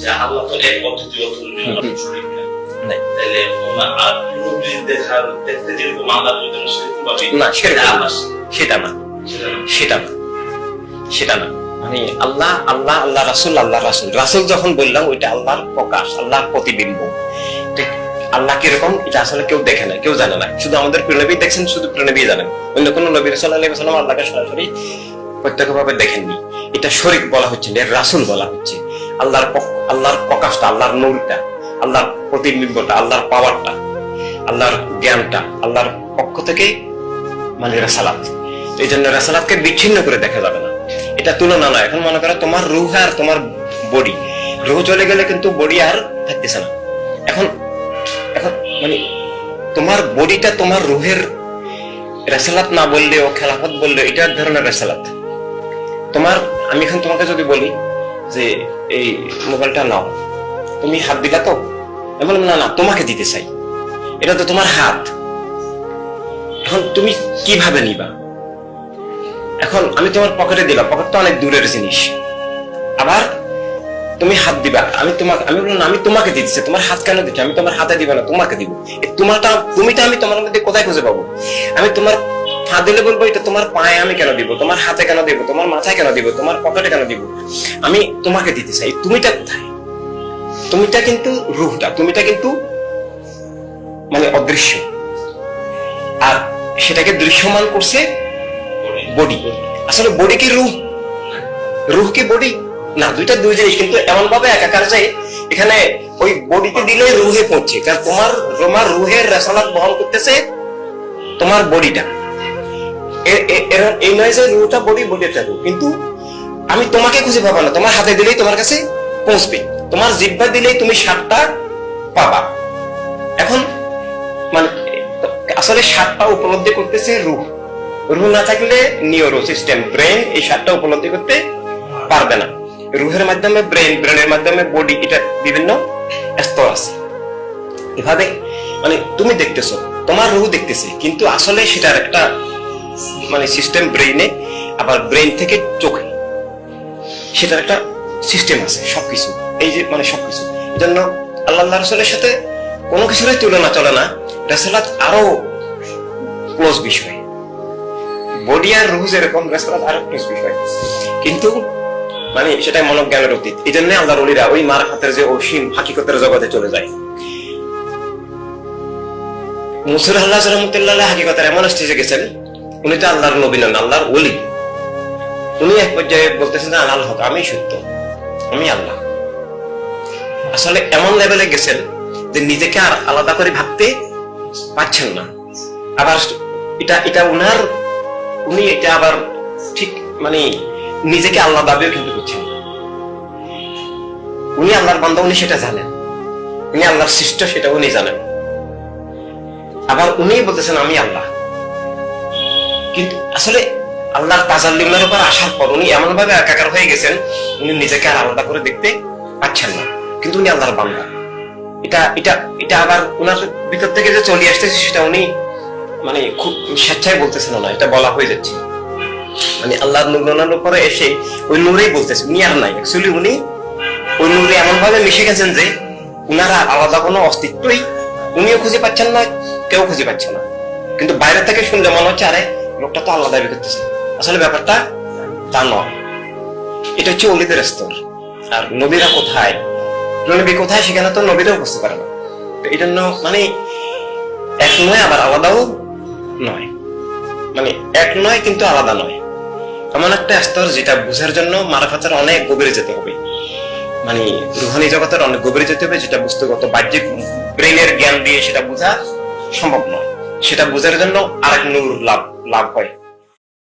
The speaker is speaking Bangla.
যে আল্লাহ তো এক অদ্বিতীয় নাই। তাহলে আর নবী দেখার দেখতে যেরকম আল্লাহ যদি সেরকম না, আল্লাহ সেটা না। সেটা না। সেটা না। সেটা না। মানে আল্লাহ আল্লাহ আল্লাহ রাসুল আল্লাহ রাসুল। রাসুল যখন বললাম ওইটা আল্লাহর প্রকাশ আল্লাহর প্রতিবিম্ব। আল্লাহ কীরকম? এটা আসলে কেউ দেখে না কেউ জানে না শুধু আমাদের প্রিয়নবী দেখছেন শুধু প্রিয়নবী জানেন। অন্য কোনো নবী সাল্লাহ সাল্লাম আল্লাহকে সরাসরি প্রত্যক্ষভাবে দেখেননি। এটা শরিক বলা হচ্ছে না রাসুল বলা হচ্ছে। আল্লাহর আল্লাহর প্রকাশটা, আল্লাহর নূরটা, আল্লাহর প্রতিবিম্বটা, আল্লাহর পাওয়ারটা, আল্লাহর জ্ঞানটা, আল্লাহর পক্ষ থেকে মানে রেসালাত। এই জন্য রেসালাতকে বিচ্ছিন্ন করে দেখা যাবে না। এটা তুলনা নয়। এখন মনে করো তোমার রুহ আর তোমার বডি। রুহ চলে গেলে কিন্তু বডি আর থাকতেছে না। এখন এখন মানে তোমার বডিটা তোমার রুহের রেসালাত না বললেও, খেলাফত বললে এটা ধরনের রেসালাত। তোমার, আমি এখন তোমাকে যদি বলি যে এই মোবাইলটা নাও। তুমি হাত দিলা তো? আমি বললাম, না না, তোমাকে দিতে চাই। এটা তো তোমার হাত। এখন তুমি কীভাবে নিবা? এখন আমি তোমার পকেটে দিলাম। পকেট তো অনেক দূরের জিনিস। আবার তুমি হাত দিবা। আমি তোমাকে, আমি বললাম আমি তোমাকে দিচ্ছি তোমার হাত কেন দিচ্ছি আমি তোমার হাতে দিবা না, তোমাকে দিব। তোমারটা, তুমিটা আমি তোমার মধ্যে কোথায় খুঁজে পাবো? আমি তোমার হাত দিলে বলব, এটা তোমার পায়ে আমি কেন দিব? তোমার হাতে কেন দিব? তোমার মাথায় কেন দিব? তোমার পকেটে কেন দিব? আমি তোমাকে দিতে চাই। তুমিটা কোথায়? তুমিটা কিন্তু রুহটা, তুমিটা কিন্তু মানে অদৃশ্য। আর সেটাকে দৃশ্যমান করছে বডি আসলে বডি কি রুহ? রুহ কি বডি না, দুইটা দুই জিনিস, কিন্তু এমন ভাবে একাকার যায় এখানে ওই বডিতে দিলে রুহে পড়ছে। কারণ তোমার তোমার রুহের রেসালাত বহন করতেছে তোমার বডিটা এই নয় যে রুহটা বডি বডিটা রুহ কিন্তু আমি তোমাকে খুঁজে পাবো না। তোমার হাতে দিলেই তোমার কাছে পৌঁছবে। তোমার জিব্বা দিলেই তুমি পাবা। এখন মানে আসলে উপলব্ধি করতেছে রুহ রুহ না থাকলে সিস্টেম ব্রেন এই উপলব্ধি করতে পারবে না। রুহের মাধ্যমে ব্রেন ব্রেনের মাধ্যমে বডি এটা বিভিন্ন স্তর আছে। এভাবে মানে তুমি দেখতেছো, তোমার রুহ দেখতেছে, কিন্তু আসলে সেটার একটা মানে সিস্টেম ব্রেইনে আবার ব্রেন থেকে চোখে। সেটার একটা সিস্টেম আছে, সবকিছু। এই যে মানে সবকিছু। জন্য আল্লাহ আল্লাহ রসুলের সাথে কোনো কিছুরই তুলনা চলে না। রাসুলাত আরও ক্লোজ বিষয়। বডি আর রুহ যেরকম আরও ক্লোজ বিষয়। কিন্তু মানে সেটা মনোজ্ঞানের অতীত। এই জন্য আল্লাহর অলিরা ওই মার হাতের যে অসীম হাকিকতের জগতে চলে যায়। মুসুর আল্লাহ রহমতুল্লাহ হাকিকতের এমন স্টেজে গেছেন উনি তো আল্লাহর নবী নন আল্লাহর অলি উনি এক পর্যায়ে বলতেছেন যে আল্লাহ হক আমি সত্য। আমি আল্লাহ। আসলে এমন লেভেলে গেছেন যে নিজেকে আর আলাদা করে ভাবতে পারছেন না। আবার এটা এটা উনার, উনি এটা আবার ঠিক মানে নিজেকে আল্লাহ দাবিও কিন্তু করছেন উনি আল্লাহর বান্ধব উনি সেটা জানেন। উনি আল্লাহর সৃষ্ট, সেটা উনি জানেন। আবার উনি বলতেছেন, আমি আল্লাহ। কিন্তু আসলে আল্লাহর তাজাল্লিমের উপর আসার পর উনি এমন ভাবে একাকার হয়ে গেছেন, উনি নিজেকে আর আলাদা করে দেখতে পাচ্ছেন না। কিন্তু উনি আল্লাহর বান্দা। এটা এটা এটা আবার উনার ভিতর থেকে যে চলে আসতেছে সেটা উনি মানে খুব স্বেচ্ছায় বলতেছেন না, এটা বলা হয়ে যাচ্ছে। মানে আল্লাহর নূরের উপরে এসে ওই নূরেই বলতেছে, উনি আর নাই। অ্যাকচুয়ালি উনি ওই নূরে এমন ভাবে মিশে গেছেন যে উনারা আলাদা কোনো অস্তিত্বই উনিও খুঁজে পাচ্ছেন না, কেউ খুঁজে পাচ্ছে না। কিন্তু বাইরে থেকে শুনলে মনে হচ্ছে, আরে লোকটা তো আল্লাহ দাবি করতেছে। আসলে ব্যাপারটা তা নয়। এটা হচ্ছে অলিদের স্তর। আর নবীরা কোথায়? নবী কোথায় সেখানে তো নবীরাও বুঝতে পারে না। তো এই জন্য মানে এক নয় আবার আলাদাও নয়। মানে এক নয় কিন্তু আলাদা নয়। এমন একটা স্তর যেটা বুঝার জন্য মারাফাতের অনেক গভীরে যেতে হবে। মানে রুহানি জগতের অনেক গভীরে যেতে হবে, যেটা বস্তুগত বাহ্যিক ব্রেনের জ্ঞান দিয়ে সেটা বোঝা সম্ভব নয়। সেটা বোঝার জন্য আরেক নূর লাভ লাভ হয়।